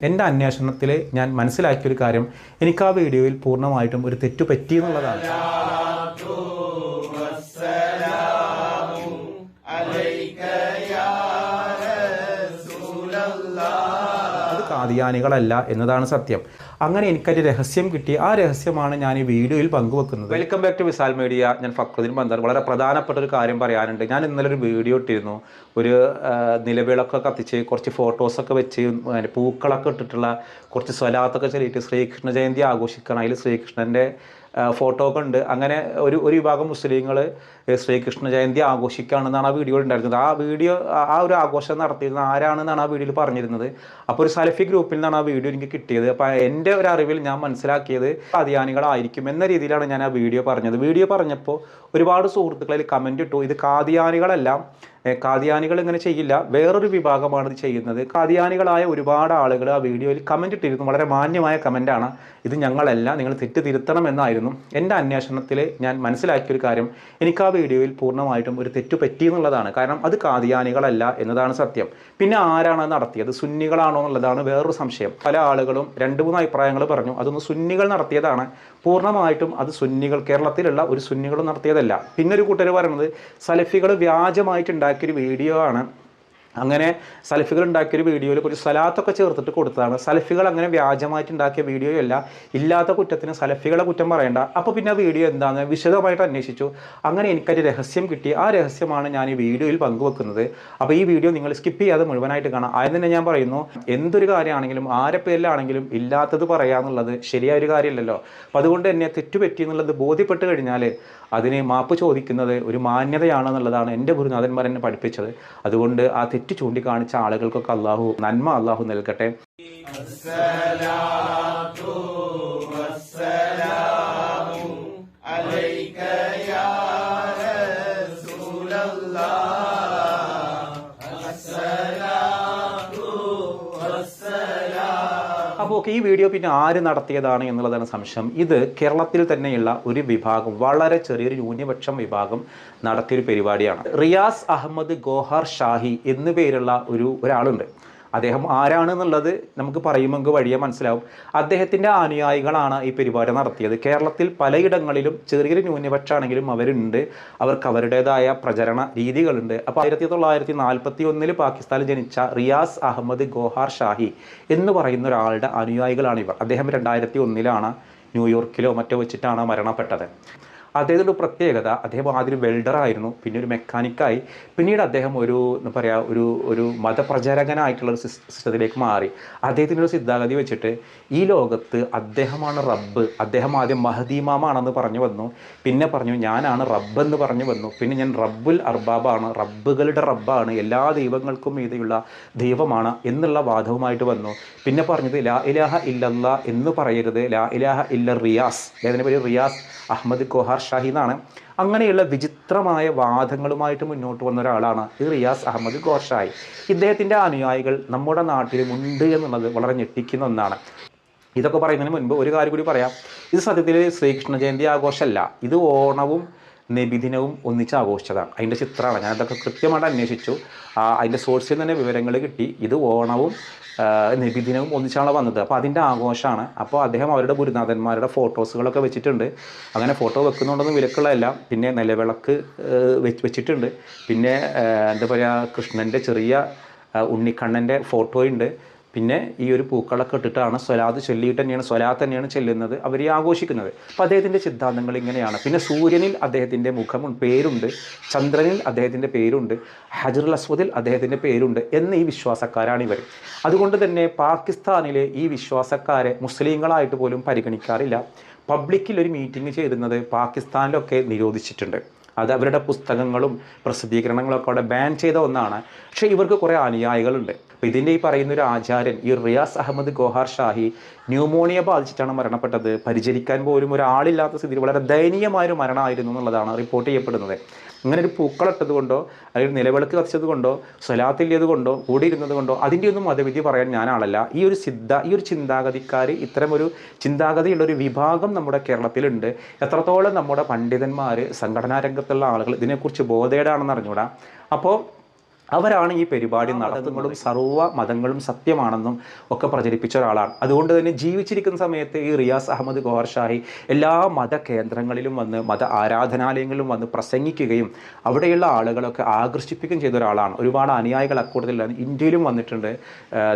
എന്റെ അന്വേഷണത്തിൽ ഞാൻ മനസ്സിലാക്കിയൊരു കാര്യം എനിക്ക് ആ വീഡിയോയിൽ പൂർണമായിട്ടും ഒരു തെറ്റു പറ്റി എന്നുള്ളതാണ് അത് എന്നതാണ് സത്യം. അങ്ങനെ എനിക്കൊരു രഹസ്യം കിട്ടി. ആ രഹസ്യമാണ് ഞാൻ ഈ വീഡിയോയിൽ പങ്കുവെക്കുന്നത്. Welcome back to Vishal media ഞാൻ ഫക്രുദ്ദീൻ ബന്ദർ. വളരെ പ്രധാനപ്പെട്ട ഒരു കാര്യം പറയാനുണ്ട്. ഞാൻ ഇന്നലെ ഒരു വീഡിയോ ഇട്ടിരുന്നു. ഒരു നിലവിളൊക്കെ കത്തിച്ച് കുറച്ച് ഫോട്ടോസൊക്കെ വെച്ച് പൂക്കളൊക്കെ ഇട്ടിട്ടുള്ള കുറച്ച് സ്വലാത്തൊക്കെ ചെറിയിട്ട് ശ്രീകൃഷ്ണ ജയന്തി ആഘോഷിക്കണം. അതിൽ ശ്രീകൃഷ്ണന്റെ ഫോട്ടോ ഒക്കെ ഉണ്ട്. അങ്ങനെ ഒരു ഒരു വിഭാഗം മുസ്ലിങ്ങൾ ശ്രീകൃഷ്ണ ജയന്തി ആഘോഷിക്കുകയാണെന്നാണ് ആ വീഡിയോ ഉണ്ടായിരുന്നത്. ആ വീഡിയോ ആ- ഒരു ആഘോഷം നടത്തിയിരുന്നത് ആരാണെന്നാണ് ആ വീഡിയോയിൽ പറഞ്ഞിരുന്നത്. അപ്പോൾ ഒരു സലഫി ഗ്രൂപ്പിൽ നിന്നാണ് ആ വീഡിയോ എനിക്ക് കിട്ടിയത്. അപ്പോൾ എന്റെ ഒരു അറിവിൽ ഞാൻ മനസ്സിലാക്കിയത് കാതിയാനികളായിരിക്കും എന്ന രീതിയിലാണ് ഞാൻ ആ വീഡിയോ പറഞ്ഞത്. വീഡിയോ പറഞ്ഞപ്പോൾ ഒരുപാട് സുഹൃത്തുക്കളിൽ കമന്റ് ഇട്ടു. ഇത് കാദിയാനികളെല്ലാം കാതിയാനികൾ കാദിയാനികൾ ഇങ്ങനെ ചെയ്യില്ല. വേറൊരു വിഭാഗമാണ് ഇത് ചെയ്യുന്നത്. കാദിയാനികളായ ഒരുപാട് ആളുകൾ ആ വീഡിയോയിൽ കമന്റ് ഇട്ടിരുന്നു. വളരെ മാന്യമായ കമന്റാണ് ഇത് ഞങ്ങളല്ല നിങ്ങൾ തെറ്റ് തിരുത്തണം എന്നായിരുന്നു. എന്റെ അന്വേഷണത്തിൽ ഞാൻ മനസ്സിലാക്കിയൊരു കാര്യം. എനിക്ക് ആ വീഡിയോയിൽ പൂർണമായിട്ടും ഒരു തെറ്റു പറ്റി എന്നുള്ളതാണ്. കാരണം അത് കാദിയാനികളല്ല എന്നതാണ് സത്യം. പിന്നെ ആരാണ് നടത്തിയത്? സുന്നികളാണോ എന്നുള്ളതാണ് വേറൊരു സംശയം. പല ആളുകളും രണ്ട് മൂന്ന് അഭിപ്രായങ്ങൾ പറഞ്ഞു. അതൊന്ന് സുന്നികൾ നടത്തിയതാണ്. പൂർണമായിട്ടും അത് സുന്നികൾ കേരളത്തിലുള്ള ഒരു സുന്നികൾ നടത്തിയതല്ല. പിന്നെ ഒരു കൂട്ടർ പറയുന്നത് സലഫികൾ വ്യാജമായിട്ട് ഉണ്ടാക്കിയൊരു വീഡിയോ ആണ്. അങ്ങനെ സലഫികൾ ഉണ്ടാക്കിയൊരു വീഡിയോയിൽ കുറച്ച് സലാത്തൊക്കെ ചേർത്തിട്ട് കൊടുത്തതാണ്. സലഫികൾ അങ്ങനെ വ്യാജമായിട്ട് ഉണ്ടാക്കിയ വീഡിയോ അല്ല ഇല്ലാത്ത കുറ്റത്തിന് സലഫികളെ കുറ്റം പറയണ്ട. അപ്പോൾ പിന്നെ ആ വീഡിയോ എന്താണെന്ന് വിശദമായിട്ട് അന്വേഷിച്ചു. അങ്ങനെ എനിക്കൊരു രഹസ്യം കിട്ടി. ആ രഹസ്യമാണ് ഞാൻ ഈ വീഡിയോയിൽ പങ്കുവെക്കുന്നത്. അപ്പോൾ ഈ വീഡിയോ നിങ്ങൾ സ്കിപ്പ് ചെയ്യാതെ മുഴുവനായിട്ട് കാണാം. ആദ്യം തന്നെ ഞാൻ പറയുന്നു എന്തൊരു കാര്യമാണെങ്കിലും ആരെ പേരിലാണെങ്കിലും ഇല്ലാത്തത് പറയാന്നുള്ളത് ശരിയായ ഒരു കാര്യമല്ലല്ലോ. അപ്പോൾ അതുകൊണ്ട് തന്നെ തെറ്റുപറ്റി എന്നുള്ളത് ബോധ്യപ്പെട്ട് കഴിഞ്ഞാൽ അതിന് മാപ്പ് ചോദിക്കുന്നത് ഒരു മാന്യതയാണെന്നുള്ളതാണ് എന്റെ ഗുരുനാഥന്മാർ എന്നെ പഠിപ്പിച്ചത്. അതുകൊണ്ട് ആ തെറ്റ് ചൂണ്ടിക്കാണിച്ച ആളുകൾക്കൊക്കെ അള്ളാഹു നന്മ അള്ളാഹു നൽകട്ടെ. അപ്പോൾ ഈ വീഡിയോ പിന്നെ ആര് നടത്തിയതാണ് എന്നുള്ളതാണ് സംശയം. ഇത് കേരളത്തിൽ തന്നെയുള്ള ഒരു വിഭാഗം വളരെ ചെറിയൊരു ന്യൂനപക്ഷം വിഭാഗം നടത്തിയൊരു പരിപാടിയാണ്. റിയാസ് അഹമ്മദ് ഗോഹർ ഷാഹി എന്നു പേരുള്ള ഒരു ഒരാളുണ്ട്. അദ്ദേഹം ആരാണെന്നുള്ളത് നമുക്ക് പറയുമെങ്കിൽ വഴിയെ മനസ്സിലാവും. അദ്ദേഹത്തിന്റെ അനുയായികളാണ് ഈ പരിപാടി നടത്തിയത്. കേരളത്തിൽ പലയിടങ്ങളിലും ചെറിയ ന്യൂനപക്ഷമാണെങ്കിലും അവരുണ്ട്. അവർക്ക് അവരുടേതായ പ്രചരണ രീതികളുണ്ട്. അപ്പോൾ ആയിരത്തി തൊള്ളായിരത്തി നാൽപ്പത്തി ഒന്നിൽ പാകിസ്ഥാനിൽ ജനിച്ച റിയാസ് അഹമ്മദ് ഗോഹാർ ഷാഹി എന്ന് പറയുന്ന ഒരാളുടെ അനുയായികളാണ് ഇവർ അദ്ദേഹം രണ്ടായിരത്തി ഒന്നിലാണ് ന്യൂയോർക്കിലോ മറ്റോ വെച്ചിട്ടാണ് മരണപ്പെട്ടത്. അദ്ദേഹത്തിന്റെ പ്രത്യേകത അദ്ദേഹം ആദ്യം വെൽഡറായിരുന്നു പിന്നെ ഒരു മെക്കാനിക്കായി പിന്നീട് അദ്ദേഹം ഒരു എന്താ പറയുക ഒരു ഒരു മതപ്രചാരകനായിട്ടുള്ള ഒരു സിസ്റ്റത്തിലേക്ക് മാറി. അദ്ദേഹത്തിന്റെ ഒരു സിദ്ധാഗതി വെച്ചിട്ട് ഈ ലോകത്ത് അദ്ദേഹമാണ് റബ്ബ് അദ്ദേഹം ആദ്യം മഹദീമാമാണെന്ന് പറഞ്ഞു വന്നു പിന്നെ പറഞ്ഞു ഞാനാണ് റബ്ബ് എന്ന് പറഞ്ഞു വന്നു പിന്നെ ഞാൻ റബ്ബുൽ അർബാബാണ് റബ്ബുകളുടെ റബ്ബാണ് എല്ലാ ദൈവങ്ങൾക്കും മീതെയുള്ള ദൈവമാണ് എന്നുള്ള വാദവുമായിട്ട് വന്നു. പിന്നെ പറഞ്ഞത് ലാ ഇലാഹ ഇല്ലല്ല എന്ന് പറയരുത് ലാ ഇലാഹ ഇല്ല റിയാസ് അതിന്റെ പേര്? റിയാസ് അഹമ്മദ് കൊഹാർ ഷാഹി എന്നാണ് അങ്ങനെയുള്ള വിചിത്രമായ വാദങ്ങളുമായിട്ട് മുന്നോട്ട് വന്ന ഒരാളാണ് റിയാസ് അഹമ്മദ് ഗോർഷായി ഇദ്ദേഹത്തിന്റെ അനുയായികൾ നമ്മുടെ നാട്ടിലും ഉണ്ട് എന്നുള്ളത് വളരെ ഞെട്ടിക്കുന്ന ഒന്നാണ്. ഇതൊക്കെ പറയുന്നതിന് മുൻപ് ഒരു കാര്യം കൂടി പറയാം. ഇത് സത്യത്തിൽ ശ്രീകൃഷ്ണ ജയന്തി ആഘോഷമല്ല. ഇത് ഓണവും നബിദിനവും ഒന്നിച്ച് ആഘോഷിച്ചതാണ്. അതിന്റെ ചിത്രമാണ്. ഞാനതൊക്കെ കൃത്യമായിട്ട് അന്വേഷിച്ചു. അതിന്റെ സോഴ്സിൽ തന്നെ വിവരങ്ങൾ കിട്ടി. ഇത് ഓണവും നബിദിനവും ഒന്നിച്ചാണ് വന്നത്. അപ്പോൾ അതിന്റെ ആഘോഷമാണ്. അപ്പോൾ അദ്ദേഹം അവരുടെ ഗുരുനാഥന്മാരുടെ ഫോട്ടോസുകളൊക്കെ വെച്ചിട്ടുണ്ട്. അങ്ങനെ ഫോട്ടോ വെക്കുന്നുണ്ടെന്ന് വിലക്കുള്ളതല്ല പിന്നെ നിലവിളക്ക് വെച്ച് വെച്ചിട്ടുണ്ട്. പിന്നെ എന്താ പറയുക കൃഷ്ണന്റെ ചെറിയ ഉണ്ണിക്കണ്ണന്റെ ഫോട്ടോയുണ്ട്. പിന്നെ ഈ ഒരു പൂക്കളൊക്കെ ഇട്ടിട്ടാണ് സ്വലാത്ത് ചൊല്ലിയിട്ട് തന്നെയാണ് സ്വലാത്ത് തന്നെയാണ് ചെല്ലുന്നത് അവർ ആഘോഷിക്കുന്നത്. അപ്പോൾ അദ്ദേഹത്തിന്റെ സിദ്ധാന്തങ്ങൾ ഇങ്ങനെയാണ്. പിന്നെ സൂര്യനിൽ അദ്ദേഹത്തിന്റെ മുഖം പേരുണ്ട്. ചന്ദ്രനിൽ അദ്ദേഹത്തിന്റെ പേരുണ്ട്. ഹജറുൽ അസ്വദിൽ അദ്ദേഹത്തിന്റെ പേരുണ്ട് എന്ന ഈ വിശ്വാസക്കാരാണ് ഇവർ അതുകൊണ്ട് തന്നെ പാകിസ്ഥാനിലെ ഈ വിശ്വാസക്കാരെ മുസ്ലിങ്ങളായിട്ട് പോലും പരിഗണിക്കാറില്ല. പബ്ലിക്കിൽ ഒരു മീറ്റിംഗ് ചേരുന്നത് പാകിസ്ഥാനിലൊക്കെ നിരോധിച്ചിട്ടുണ്ട്. അത് അവരുടെ പുസ്തകങ്ങളും പ്രസിദ്ധീകരണങ്ങളൊക്കെ അവിടെ ബാൻ ചെയ്ത ഒന്നാണ്. പക്ഷേ ഇവർക്ക് കുറേ അനുയായികളുണ്ട്. അപ്പോൾ ഇതിന്റെ ഈ പറയുന്ന ഒരു ആചാര്യൻ ഈ റിയാസ് അഹമ്മദ് ഗോഹാർ ഷാഹി ന്യൂമോണിയ ബാധിച്ചിട്ടാണ് മരണപ്പെട്ടത്. പരിചരിക്കാൻ പോലും ഒരാളില്ലാത്ത സ്ഥിതിയിൽ വളരെ ദയനീയമായൊരു മരണമായിരുന്നു എന്നുള്ളതാണ് റിപ്പോർട്ട് ചെയ്യപ്പെടുന്നത്. അങ്ങനെ ഒരു പൂക്കളിട്ടത് കൊണ്ടോ അല്ലെങ്കിൽ നിലവിളക്ക് കത്തിച്ചത് കൊണ്ടോ സ്വലാത്തില്ലത് കൊണ്ടോ കൂടിയിരുന്നത് കൊണ്ടോ അതിന്റെ ഒന്നും മതവിധി പറയാൻ ഞാൻ ആളല്ല. ഈ ഒരു സിദ്ധ ഈ ഒരു ചിന്താഗതിക്കാർ ഇത്തരമൊരു ചിന്താഗതിയുള്ള ഒരു വിഭാഗം നമ്മുടെ കേരളത്തിലുണ്ട്. എത്രത്തോളം നമ്മുടെ പണ്ഡിതന്മാർ സംഘടനാ രംഗത്തുള്ള ആളുകൾ ഇതിനെക്കുറിച്ച് ബോധേടാണെന്ന് അറിഞ്ഞുകൂടാ? അപ്പോൾ അവരാണ് ഈ പരിപാടി നടത്തുന്നതും സർവ മതങ്ങളും സത്യമാണെന്നും ഒക്കെ പ്രചരിപ്പിച്ച ഒരാളാണ്. അതുകൊണ്ട് തന്നെ ജീവിച്ചിരിക്കുന്ന സമയത്ത് ഈ റിയാസ് അഹമ്മദ് ഗോഹർ ഷാഹി എല്ലാ മത കേന്ദ്രങ്ങളിലും വന്ന് മത ആരാധനാലയങ്ങളിലും വന്ന് പ്രസംഗിക്കുകയും അവിടെയുള്ള ആളുകളൊക്കെ ആകർഷിപ്പിക്കുകയും ചെയ്ത ഒരാളാണ്. ഒരുപാട് അനുയായികൾ അക്കൂട്ടത്തിലാണ് ഇന്ത്യയിലും വന്നിട്ടുണ്ട്.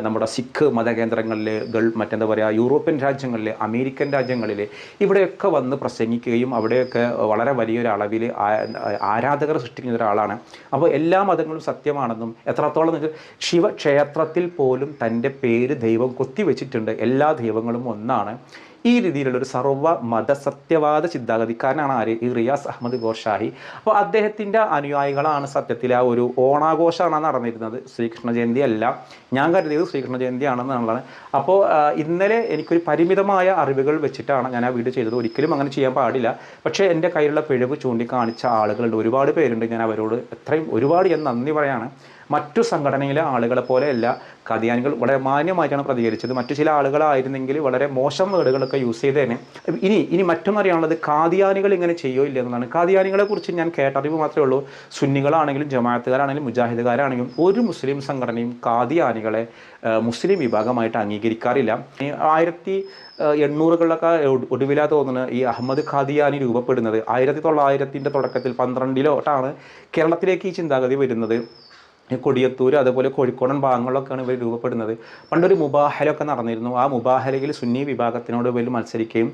നമ്മുടെ സിഖ് മതകേന്ദ്രങ്ങളിൽ ഗൾ മറ്റെന്താ പറയുക യൂറോപ്യൻ രാജ്യങ്ങളിൽ അമേരിക്കൻ രാജ്യങ്ങളിൽ ഇവിടെയൊക്കെ വന്ന് പ്രസംഗിക്കുകയും അവിടെയൊക്കെ വളരെ വലിയൊരു അളവിൽ ആരാധകർ സൃഷ്ടിക്കുന്ന ഒരാളാണ്. അപ്പോൾ എല്ലാ മതങ്ങളും സത്യമാണെന്നും എത്രത്തോളം ശിവക്ഷേത്രത്തിൽ പോലും തന്റെ പേര് ദൈവം കൊത്തിവെച്ചിട്ടുണ്ട്. എല്ലാ ദൈവങ്ങളും ഒന്നാണ്. ഈ രീതിയിലുള്ള ഒരു സർവ മതസത്യവാദ ചിന്താഗതിക്കാരനാണ് ആര്? ഈ റിയാസ് അഹമ്മദ് ഗോർഷാഹി അപ്പോൾ അദ്ദേഹത്തിന്റെ അനുയായികളാണ് സത്യത്തിൽ ആ ഒരു ഓണാഘോഷമാണ് നടന്നിരുന്നത്. ശ്രീകൃഷ്ണ ജയന്തി അല്ല. ഞാൻ കരുതിയത് ശ്രീകൃഷ്ണ ജയന്തി ആണെന്നുള്ളതാണ്. അപ്പോൾ ഇന്നലെ എനിക്കൊരു പരിമിതമായ അറിവുകൾ വെച്ചിട്ടാണ് ഞാൻ ആ വീഡിയോ ചെയ്തത്. ഒരിക്കലും അങ്ങനെ ചെയ്യാൻ പാടില്ല. പക്ഷേ എന്റെ കയ്യിലുള്ള പിഴവ് ചൂണ്ടിക്കാണിച്ച ആളുകളുണ്ട്. ഒരുപാട് പേരുണ്ട് ഞാൻ അവരോട്. എത്രയും ഒരുപാട് ഞാൻ നന്ദി പറയാണ്. മറ്റു സംഘടനയിലെ ആളുകളെ പോലെയല്ല. കതിയാനികൾ വളരെ മാന്യമായിട്ടാണ് പ്രതികരിച്ചത്. മറ്റു ചില ആളുകളായിരുന്നെങ്കിൽ വളരെ മോശം വേർഡുകളൊക്കെ യൂസ് ചെയ്തേനെ. ഇനി ഇനി മറ്റൊന്നറിയാനുള്ളത് കാദിയാനികൾ ഇങ്ങനെ ചെയ്യോ ഇല്ല എന്നതാണ് കാദിയാനികളെ കുറിച്ച് ഞാൻ കേട്ടറിവ് മാത്രമേ ഉള്ളൂ. സുന്നികളാണെങ്കിലും ജമാഅത്തുകാരാണെങ്കിലും മുജാഹിദുകാരാണെങ്കിലും ഒരു മുസ്ലിം സംഘടനയും കാദിയാനികളെ മുസ്ലിം വിഭാഗമായിട്ട് അംഗീകരിക്കാറില്ല. ആയിരത്തി എണ്ണൂറുകളിലൊക്കെ ഒടു- ഒടുവിലാ തോന്നുന്നത് ഈ അഹമ്മദ് ഖാദിയാനി രൂപപ്പെടുന്നത്. ആയിരത്തി തൊള്ളായിരത്തിന്റെ തുടക്കത്തിൽ പന്ത്രണ്ടിലോട്ടാണ് കേരളത്തിലേക്ക് ഈ ചിന്താഗതി വരുന്നത്. കൊടിയത്തൂർ അതുപോലെ കോഴിക്കോടൻ ഭാഗങ്ങളിലൊക്കെയാണ് ഇവർ രൂപപ്പെടുന്നത്. പണ്ടൊരു മുബാഹലൊക്കെ നടന്നിരുന്നു. ആ മുബാഹലയിൽ സുന്നി വിഭാഗത്തിനോട് ഇവർ മത്സരിക്കുകയും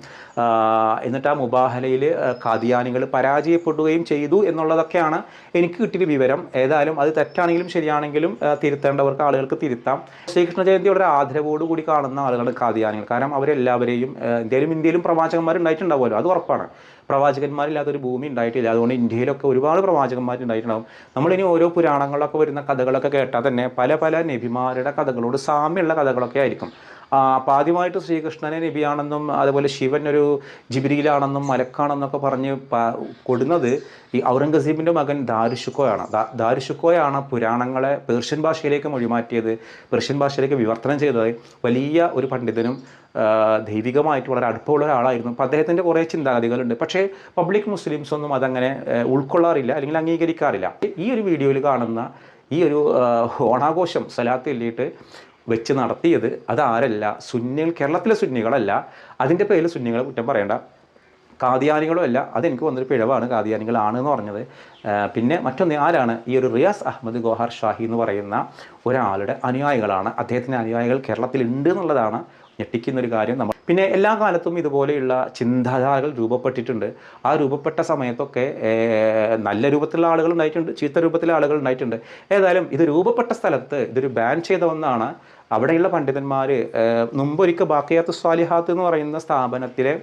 എന്നിട്ട് ആ മുബാഹലയിൽ കാദിയാനികൾ പരാജയപ്പെടുകയും ചെയ്തു എന്നുള്ളതൊക്കെയാണ് എനിക്ക് കിട്ടിയ വിവരം. ഏതായാലും അത് തെറ്റാണെങ്കിലും ശരിയാണെങ്കിലും തിരുത്തേണ്ടവർക്ക് ആളുകൾക്ക് തിരുത്താം. ശ്രീകൃഷ്ണ ജയന്തി വളരെ ആദരവോടുകൂടി കാണുന്ന ആളുകളാണ് കാദിയാനികൾ കാരണം അവരെല്ലാവരെയും ഇന്ത്യയിലും ഇന്ത്യയിലും പ്രവാചകന്മാർ ഉണ്ടായിട്ടുണ്ടാവുമല്ലോ. അത് ഉറപ്പാണ്. പ്രവാചകന്മാരില്ലാത്തൊരു ഭൂമി ഉണ്ടായിട്ടില്ല. അതുകൊണ്ട് ഇന്ത്യയിലൊക്കെ ഒരുപാട് പ്രവാചകന്മാർ ഉണ്ടായിട്ടുണ്ടാവും നമ്മളിനി ഓരോ പുരാണങ്ങളിലൊക്കെ വരുന്ന കഥകളൊക്കെ കേട്ടാൽ തന്നെ പല പല നബിമാരുടെ കഥകളോട് സാമ്യമുള്ള കഥകളൊക്കെ ആയിരിക്കും. അപ്പം ആദ്യമായിട്ട് ശ്രീകൃഷ്ണനെ നബിയാണെന്നും അതുപോലെ ശിവൻ ഒരു ജിബിരിയിലാണെന്നും മലക്കാണെന്നൊക്കെ പറഞ്ഞ് കൊടുന്നത് ഈ ഔറംഗസീബിന്റെ മകൻ ദാരുഷുക്കോയാണ്. ദാരുഷുക്കോയാണ് പുരാണങ്ങളെ പേർഷ്യൻ ഭാഷയിലേക്ക് മൊഴിമാറ്റിയത് പേർഷ്യൻ ഭാഷയിലേക്ക് വിവർത്തനം ചെയ്തത്. വലിയ ഒരു പണ്ഡിതനും ദൈവികമായിട്ട് വളരെ അടുപ്പമുള്ള ഒരാളായിരുന്നു. അപ്പോൾ അദ്ദേഹത്തിന്റെ കുറേ ചിന്താഗതികളുണ്ട്. പക്ഷേ പബ്ലിക് മുസ്ലിംസ് ഒന്നും അതങ്ങനെ ഉൾക്കൊള്ളാറില്ല അല്ലെങ്കിൽ അംഗീകരിക്കാറില്ല. ഈ ഒരു വീഡിയോയിൽ കാണുന്ന ഈ ഒരു ഓണാഘോഷം സലാത്ത് എല്ലിയിട്ട് വെച്ച് നടത്തിയത് അതാരല്ല സുന്നികൾ കേരളത്തിലെ സുന്നികളല്ല. അതിന്റെ പേരിൽ സുന്നികളെ കുറ്റം പറയേണ്ട. കാദിയാനികളും അല്ല. അതെനിക്ക് വന്നൊരു പിഴവാണ് കാദിയാനികളാണ് എന്ന് പറഞ്ഞത് പിന്നെ മറ്റൊന്ന് ആരാണ്? ഈ ഒരു റിയാസ് അഹമ്മദ് ഗോഹാർ ഷാഹി എന്ന് പറയുന്ന ഒരാളുടെ അനുയായികളാണ്. അദ്ദേഹത്തിന്റെ അനുയായികൾ കേരളത്തിൽ ഉണ്ട് എന്നുള്ളതാണ് ഞെട്ടിക്കുന്നൊരു കാര്യം. നമ്മൾ പിന്നെ എല്ലാ കാലത്തും ഇതുപോലെയുള്ള ചിന്താധാരകൾ രൂപപ്പെട്ടിട്ടുണ്ട്. ആ രൂപപ്പെട്ട സമയത്തൊക്കെ നല്ല രൂപത്തിലുള്ള ആളുകൾ ഉണ്ടായിട്ടുണ്ട് ചീത്ത രൂപത്തിലെ ആളുകൾ ഉണ്ടായിട്ടുണ്ട്. ഏതായാലും ഇത് രൂപപ്പെട്ട സ്ഥലത്ത് ഇതൊരു ബാൻ ചെയ്ത ഒന്നാണ്. അവിടെയുള്ള പണ്ഡിതന്മാർ മുമ്പൊരിക്കൽ ബാക്കിയാത്ത് സ്വാലിഹാത്ത് എന്ന് പറയുന്ന സ്ഥാപനത്തിലെ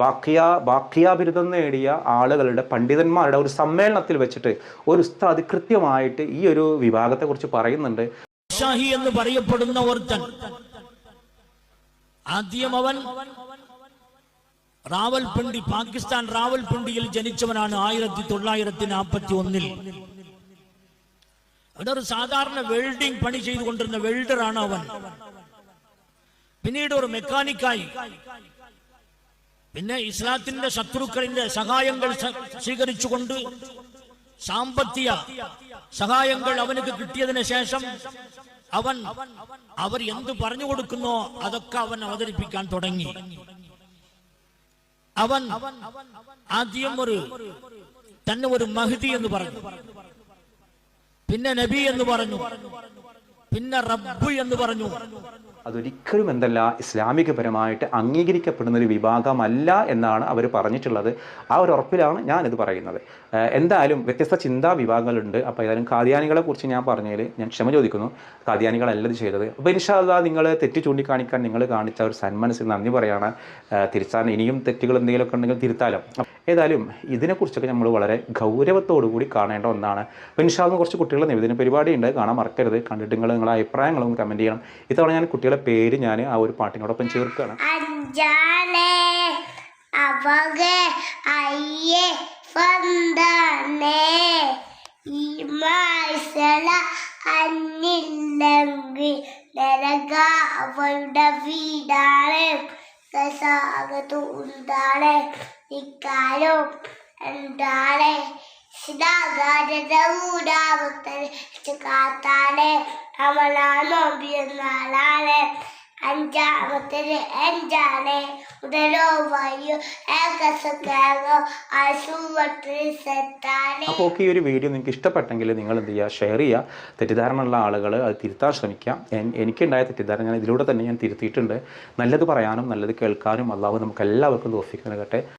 ബാക്കിയ ബാക്കിയ ബിരുദം നേടിയ ആളുകളുടെ പണ്ഡിതന്മാരുടെ ഒരു സമ്മേളനത്തിൽ വെച്ചിട്ട് ഒരു ഉസ്താദ് കൃത്യമായിട്ട് ഈ ഒരു വിഭാഗത്തെക്കുറിച്ച് പറയുന്നുണ്ട്. ഷാഹി എന്ന് പറയപ്പെടുന്ന ഒരുത്തൻ. ആദ്യം അവൻ റാവൽപിണ്ടി പാകിസ്ഥാൻ റാവൽപിണ്ടിയിൽ ജനിച്ചവനാണ് ആയിരത്തി തൊള്ളായിരത്തി നാൽപ്പത്തി ഒന്നിൽ അവിടെ ഒരു സാധാരണ വെൽഡിംഗ് പണി ചെയ്തുകൊണ്ടിരുന്ന വെൽഡറാണ് അവൻ. പിന്നീട് ഒരു മെക്കാനിക്കായി. പിന്നെ ഇസ്ലാത്തിന്റെ ശത്രുക്കളിന്റെ സഹായങ്ങൾ സ്വീകരിച്ചുകൊണ്ട് സാമ്പത്തിക സഹായങ്ങൾ അവനക്ക് കിട്ടിയതിന് ശേഷം അവൻ അവർ എന്ത് പറഞ്ഞു കൊടുക്കുന്നോ അതൊക്കെ അവൻ അവതരിപ്പിക്കാൻ തുടങ്ങി. അവൻ ആദ്യം ഒരു തന്നെ ഒരു മഹദി എന്ന് പറഞ്ഞു. പിന്നെ നബി എന്ന് പറഞ്ഞു. പിന്നെ റബ്ബ് എന്ന് പറഞ്ഞു. അതൊരിക്കലും എന്തല്ല ഇസ്ലാമികപരമായിട്ട് അംഗീകരിക്കപ്പെടുന്ന ഒരു വിഭാഗമല്ല എന്നാണ് അവർ പറഞ്ഞിട്ടുള്ളത്. ആ ഒരു ഉറപ്പിലാണ് ഞാനിത് പറയുന്നത്. എന്തായാലും വ്യത്യസ്ത ചിന്താ വിഭാഗങ്ങളുണ്ട്. അപ്പോൾ ഏതായാലും കാദ്യാനികളെ കുറിച്ച് ഞാൻ പറഞ്ഞതിൽ ഞാൻ ക്ഷമ ചോദിക്കുന്നു. കാദ്യാനികളല്ല ഇത് ചെയ്തത്. അപ്പോൾ ഇൻഷാല്ല നിങ്ങൾ തെറ്റ് ചൂണ്ടിക്കാണിക്കാൻ നിങ്ങൾ കാണിച്ച ഒരു സന്മനസ്സിൽ നന്ദി പറയാണ്. തിരിച്ചാൽ ഇനിയും തെറ്റുകൾ എന്തെങ്കിലുമൊക്കെ ഉണ്ടെങ്കിൽ തിരുത്താലോ. ഏതായാലും ഇതിനെക്കുറിച്ചൊക്കെ നമ്മൾ വളരെ ഗൗരവത്തോടു കൂടി കാണേണ്ട ഒന്നാണ്. അപ്പോൾ ഇൻഷാല്ല കുറച്ച് കുട്ടികൾ നിവേദന പരിപാടി ഉണ്ട് കാണാൻ മറക്കരുത്. കണ്ടിട്ട് നിങ്ങൾ നിങ്ങളുടെ അഭിപ്രായങ്ങളും കമന്റ് ചെയ്യണം. ഇത്തവണ ഞാൻ കുട്ടികളെ പേര് ഞാൻ ആ ഒരു പാട്ടിനോടൊപ്പം ചേർക്കുകയാണ്. അവകെ ഫന്തനെ നരക അവളുടെ വീടാണ്. സാഗത്തുണ്ടാണ് ഇക്കാലം എന്താണ് ശിതാകാരന്റെ മൂടാമത്തെ കാത്താണ്. അവനാണോ നാളാണ് അഞ്ചാമത്തേത് അഞ്ചാണ്. ഉടലോ വായു സെറ്റാണ്. അപ്പോൾ ഈ ഒരു വീഡിയോ നിങ്ങൾക്ക് ഇഷ്ടപ്പെട്ടെങ്കിൽ നിങ്ങൾ എന്ത് ചെയ്യുക? ഷെയർ ചെയ്യുക. തെറ്റിദ്ധാരണയുള്ള ആളുകൾ അത് തിരുത്താൻ ശ്രമിക്കുക. എനിക്കുണ്ടായ തെറ്റിദ്ധാരണ ഞാൻ ഇതിലൂടെ തന്നെ ഞാൻ തിരുത്തിയിട്ടുണ്ട്. നല്ലത് പറയാനും നല്ലത് കേൾക്കാനും അള്ളാഹു നമുക്ക് എല്ലാവർക്കും നൽകട്ടെ.